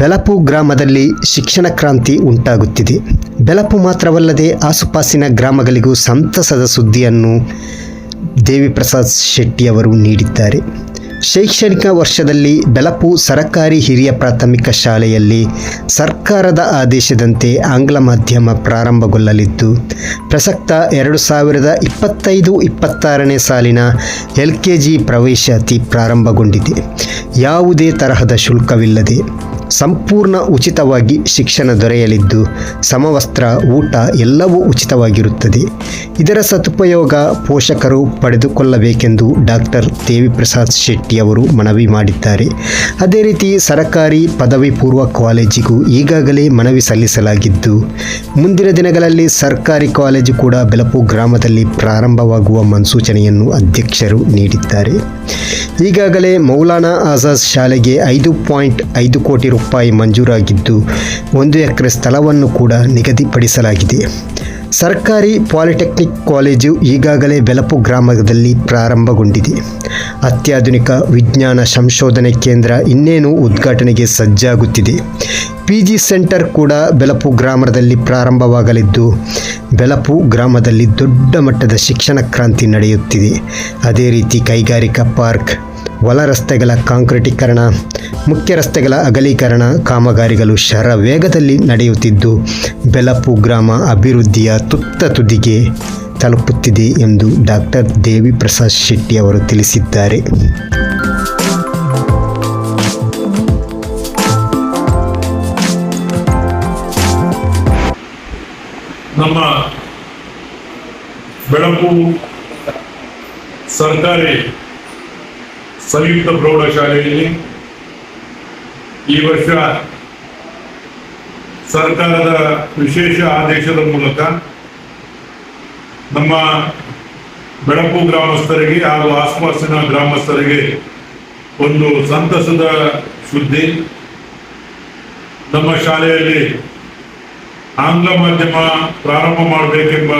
ಬೆಳಪು ಗ್ರಾಮದಲ್ಲಿ ಶಿಕ್ಷಣ ಕ್ರಾಂತಿ ಉಂಟಾಗುತ್ತಿದೆ. ಬೆಲಪು ಮಾತ್ರವಲ್ಲದೆ ಆಸುಪಾಸಿನ ಗ್ರಾಮಗಳಿಗೂ ಸಂತಸದ ಸುದ್ದಿಯನ್ನು ದೇವಿಪ್ರಸಾದ್ ಶೆಟ್ಟಿಯವರು ನೀಡಿದ್ದಾರೆ. ಶೈಕ್ಷಣಿಕ ವರ್ಷದಲ್ಲಿ ಬೆಲಪು ಸರಕಾರಿ ಹಿರಿಯ ಪ್ರಾಥಮಿಕ ಶಾಲೆಯಲ್ಲಿ ಸರ್ಕಾರದ ಆದೇಶದಂತೆ ಆಂಗ್ಲ ಮಾಧ್ಯಮ ಪ್ರಾರಂಭಗೊಳ್ಳಲಿದ್ದು, ಪ್ರಸಕ್ತ ಎರಡು ಸಾವಿರದ ಇಪ್ಪತ್ತೈದು ಇಪ್ಪತ್ತಾರನೇ ಸಾಲಿನ ಎಲ್ ಕೆ ಜಿ ಪ್ರವೇಶಾತಿ ಪ್ರಾರಂಭಗೊಂಡಿದೆ. ಯಾವುದೇ ತರಹದ ಶುಲ್ಕವಿಲ್ಲದೆ ಸಂಪೂರ್ಣ ಉಚಿತವಾಗಿ ಶಿಕ್ಷಣ ದೊರೆಯಲಿದ್ದು, ಸಮವಸ್ತ್ರ, ಊಟ ಎಲ್ಲವೂ ಉಚಿತವಾಗಿರುತ್ತದೆ. ಇದರ ಸದುಪಯೋಗ ಪೋಷಕರು ಪಡೆದುಕೊಳ್ಳಬೇಕೆಂದು ಡಾಕ್ಟರ್ ದೇವಿಪ್ರಸಾದ್ ಶೆಟ್ಟಿಯವರು ಮನವಿ ಮಾಡಿದ್ದಾರೆ. ಅದೇ ರೀತಿ ಸರಕಾರಿ ಪದವಿ ಪೂರ್ವ ಕಾಲೇಜಿಗೂ ಈಗಾಗಲೇ ಮನವಿ ಸಲ್ಲಿಸಲಾಗಿದ್ದು, ಮುಂದಿನ ದಿನಗಳಲ್ಲಿ ಸರ್ಕಾರಿ ಕಾಲೇಜು ಕೂಡ ಬೆಲಪು ಗ್ರಾಮದಲ್ಲಿ ಪ್ರಾರಂಭವಾಗುವ ಮುನ್ಸೂಚನೆಯನ್ನು ಅಧ್ಯಕ್ಷರು ನೀಡಿದ್ದಾರೆ. ಈಗಾಗಲೇ ಮೌಲಾನಾ ಆಜಾದ್ ಶಾಲೆಗೆ ಐದು ಪಾಯಿಂಟ್ ಐದು ಕೋಟಿ ರೂಪಾಯಿ ಮಂಜೂರಾಗಿದ್ದು ಒಂದು ಎಕರೆ ಸ್ಥಳವನ್ನು ಕೂಡ ನಿಗದಿಪಡಿಸಲಾಗಿದೆ. ಸರ್ಕಾರಿ ಪಾಲಿಟೆಕ್ನಿಕ್ ಕಾಲೇಜು ಈಗಾಗಲೇ ಬೆಲಪು ಗ್ರಾಮದಲ್ಲಿ ಪ್ರಾರಂಭಗೊಂಡಿದೆ. ಅತ್ಯಾಧುನಿಕ ವಿಜ್ಞಾನ ಸಂಶೋಧನೆ ಕೇಂದ್ರ ಇನ್ನೇನು ಉದ್ಘಾಟನೆಗೆ ಸಜ್ಜಾಗುತ್ತಿದೆ. ಪಿ ಜಿ ಸೆಂಟರ್ ಕೂಡ ಬೆಲಪು ಗ್ರಾಮದಲ್ಲಿ ಪ್ರಾರಂಭವಾಗಲಿದ್ದು, ಬೆಲಪು ಗ್ರಾಮದಲ್ಲಿ ದೊಡ್ಡ ಮಟ್ಟದ ಶಿಕ್ಷಣ ಕ್ರಾಂತಿ ನಡೆಯುತ್ತಿದೆ. ಅದೇ ರೀತಿ ಕೈಗಾರಿಕಾ ಪಾರ್ಕ್ ಒಳ ರಸ್ತೆಗಳ ಕಾಂಕ್ರೀಟೀಕರಣ, ಮುಖ್ಯ ರಸ್ತೆಗಳ ಅಗಲೀಕರಣ, ಕಾಮಗಾರಿಗಳು ಶರ ವೇಗದಲ್ಲಿ ನಡೆಯುತ್ತಿದ್ದು, ಬೆಲಪು ಗ್ರಾಮ ಅಭಿವೃದ್ಧಿಯ ತುತ್ತ ತುದಿಗೆ ತಲುಪುತ್ತಿದೆ ಎಂದು ಡಾಕ್ಟರ್ ದೇವಿ ಪ್ರಸಾದ್ ಶೆಟ್ಟಿ ಅವರು ತಿಳಿಸಿದ್ದಾರೆ. ನಮ್ಮ ಬೆಳಕು ಸರ್ಕಾರಿ ಸಂಯುಕ್ತ ಪ್ರೌಢಶಾಲೆಯಲ್ಲಿ ಈ ವರ್ಷ ಸರ್ಕಾರದ ವಿಶೇಷ ಆದೇಶದ ಮೂಲಕ ನಮ್ಮ ಬೆಳಕು ಗ್ರಾಮಸ್ಥರಿಗೆ ಹಾಗೂ ಆಸುಪಾಸಿನ ಗ್ರಾಮಸ್ಥರಿಗೆ ಒಂದು ಸಂತಸದ ಸುದ್ದಿ. ನಮ್ಮ ಶಾಲೆಯಲ್ಲಿ ಆಂಗ್ಲ ಮಾಧ್ಯಮ ಪ್ರಾರಂಭ ಮಾಡಬೇಕೆಂಬ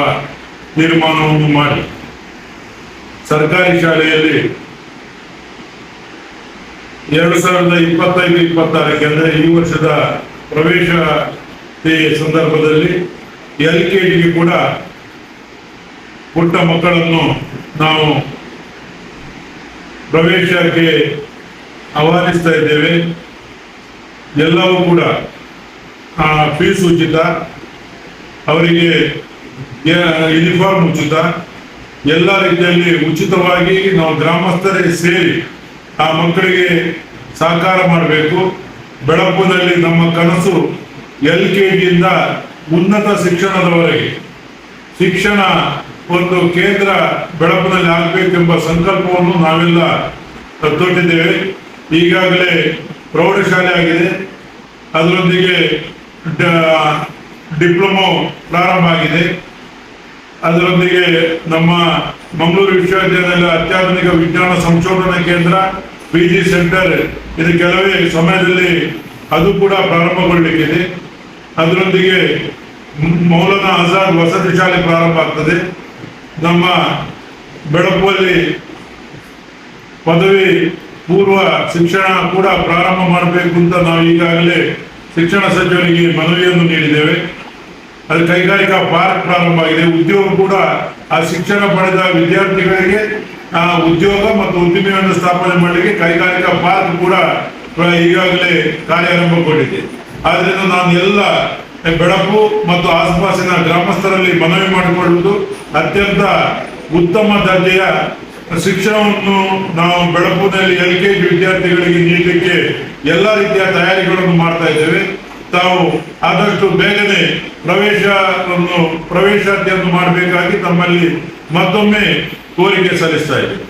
ತೀರ್ಮಾನವನ್ನು ಮಾಡಿ. ಸರ್ಕಾರಿ ಶಾಲೆಯಲ್ಲಿ ಎರಡು ಸಾವಿರದ ಇಪ್ಪತ್ತೈದು, ಇಪ್ಪತ್ತಾರಕ್ಕೆ ಅಂದರೆ ಈ ವರ್ಷದ ಪ್ರವೇಶ ಸಂದರ್ಭದಲ್ಲಿ ಎಲ್ ಕೆ ಜಿಗೆ ಕೂಡ ಪುಟ್ಟ ಮಕ್ಕಳನ್ನು ನಾವು ಪ್ರವೇಶಕ್ಕೆ ಆಹ್ವಾನಿಸ್ತಾ ಇದ್ದೇವೆ. ಎಲ್ಲವೂ ಕೂಡ ಫೀಸ್ ಉಚಿತ, ಅವರಿಗೆ ಯೂನಿಫಾರ್ಮ್ ಉಚಿತ, ಎಲ್ಲ ರೀತಿಯಲ್ಲಿ ಉಚಿತವಾಗಿ ನಾವು ಗ್ರಾಮಸ್ಥರೇ ಸೇರಿ ಆ ಮಕ್ಕಳಿಗೆ ಸಹಕಾರ ಮಾಡಬೇಕು. ಬೆಳಪುನಲ್ಲಿ ನಮ್ಮ ಕನಸು ಎಲ್ ಕೆ ಜಿಯಿಂದ ಉನ್ನತ ಶಿಕ್ಷಣದವರೆಗೆ. ಶಿಕ್ಷಣ ಒಂದು ಕೇಂದ್ರ ಬೆಳಪಿನಲ್ಲಿ ಆಗಬೇಕೆಂಬ ಸಂಕಲ್ಪವನ್ನು ನಾವೆಲ್ಲ ತೊಟ್ಟಿದ್ದೇವೆ ಈಗಾಗಲೇ ಪ್ರೌಢಶಾಲೆ ಆಗಿದೆ. ಅದರೊಂದಿಗೆ ಡಿಪ್ಲೊಮೋ ಡಿಪ್ಲೊಮೊ ಪ್ರಾರಂಭ ಆಗಿದೆ. ಅದರೊಂದಿಗೆ ನಮ್ಮ ಮಂಗಳೂರು ವಿಶ್ವವಿದ್ಯಾಲಯದ ಅತ್ಯಾಧುನಿಕ ವಿಜ್ಞಾನ ಸಂಶೋಧನಾ ಕೇಂದ್ರ ಪಿ ಜಿ ಸೆಂಟರ್ ಇದು ಕೆಲವೇ ಸಮಯದಲ್ಲಿ ಅದು ಕೂಡ ಪ್ರಾರಂಭಗೊಳ್ಳಲಿಕ್ಕಿದೆ ಅದರೊಂದಿಗೆ ಮೌಲನಾ ಆಜಾದ್ ವಸತಿ ಶಾಲೆ ಪ್ರಾರಂಭ ಆಗ್ತದೆ. ನಮ್ಮ ಬೆಳಪಲ್ಲಿ ಪದವಿ ಪೂರ್ವ ಶಿಕ್ಷಣ ಕೂಡ ಪ್ರಾರಂಭ ಮಾಡಬೇಕು ಅಂತ ನಾವು ಈಗಾಗಲೇ ಶಿಕ್ಷಣ ಸಚಿವರಿಗೆ ಮನವಿಯನ್ನು ನೀಡಿದ್ದೇವೆ. ಅದು ಕೈಗಾರಿಕಾ ಪಾರ್ಕ್ ಪ್ರಾರಂಭ ಆಗಿದೆ. ಉದ್ಯೋಗ ಕೂಡ ಆ ಶಿಕ್ಷಣ ಪಡೆದ ವಿದ್ಯಾರ್ಥಿಗಳಿಗೆ ಉದ್ಯೋಗ ಮತ್ತು ಉದ್ದಿಮೆಯನ್ನು ಸ್ಥಾಪನೆ ಮಾಡಲಿಕ್ಕೆ ಕೈಗಾರಿಕಾ ಪಾರ್ಕ್ ಕೂಡ ಈಗಾಗಲೇ ಕಾರ್ಯಾರಂಭಗೊಂಡಿದೆ. ಆದ್ದರಿಂದ ನಾನು ಎಲ್ಲ ಬೆಳಕು ಮತ್ತು ಆಸುಪಾಸಿನ ಗ್ರಾಮಸ್ಥರಲ್ಲಿ ಮನವಿ ಮಾಡಿಕೊಳ್ಳುವುದು ಅತ್ಯಂತ ಉತ್ತಮ ದರ್ಜೆಯ ಶಿಕ್ಷಣವನ್ನು ನಾವು ಬೆಳಪುನಲ್ಲಿ ಎಲ್ ಕೆ ಜಿ ವಿದ್ಯಾರ್ಥಿಗಳಿಗೆ ನೀಡಲಿಕ್ಕೆ ಎಲ್ಲ ರೀತಿಯ ತಯಾರಿಗಳನ್ನು ಮಾಡ್ತಾ ಇದ್ದೇವೆ. ತಾವು ಆದಷ್ಟು ಬೇಗನೆ ಪ್ರವೇಶವನ್ನು ಪ್ರವೇಶಾದ್ಯಂತ ಮಾಡಬೇಕಾಗಿ ತಮ್ಮಲ್ಲಿ ಮತ್ತೊಮ್ಮೆ ಕೋರಿಕೆ ಸಲ್ಲಿಸ್ತಾ ಇದ್ದೇವೆ